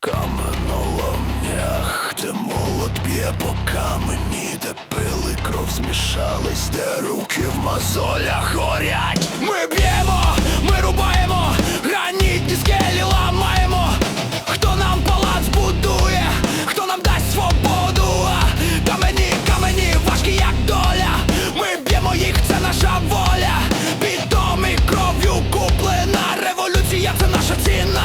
каменоломнях, де молот б'є по камені, де пили кров змішались, де руки в мозолях горять. Ми б'ємо, ми рубаємо, гранітні скелі ламаємо. Хто нам палац будує, хто нам дасть свободу? Камені, камені, важкі як доля. Ми б'ємо їх, це наша воля. Бідом і кров'ю куплена революція, це наша ціна.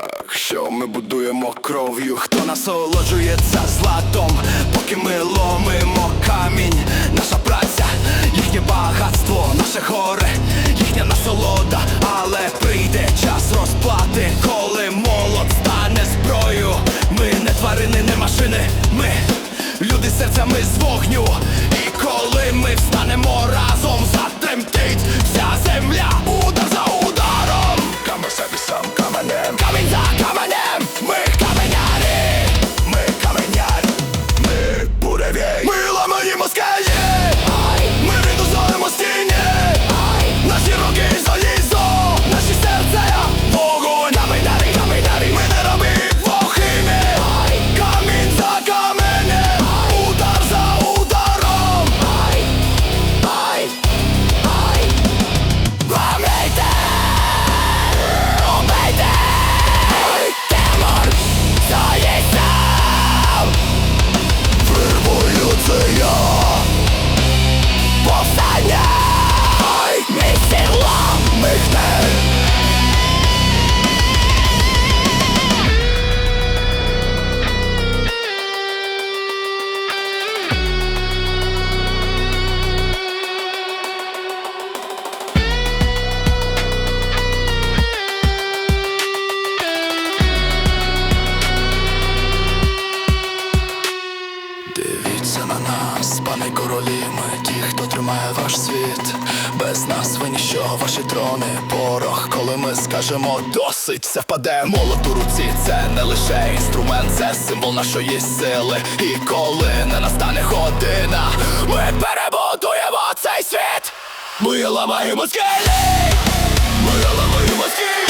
Палацах, що ми будуємо кров'ю, хто насолоджується златом, поки ми ломимо камінь, наша праця, їхнє багатство, наше горе, їхня насолода, але прийде час розплати, коли молот стане зброєю. Ми не тварини, не машини, ми люди серцями з вогню. І коли ми встанемо разом, затремтить вся земля, Дивіться на нас, пане королі, ми ті, хто тримає ваш світ. Без нас ви ніщо, ваші трони, порох, коли ми скажемо досить, це впаде молот у руці, це не лише інструмент, це символ нашої сили. І коли не настане година, ми перебудуємо цей світ. Ми ламаємо скелі, ми ламаємо скелі.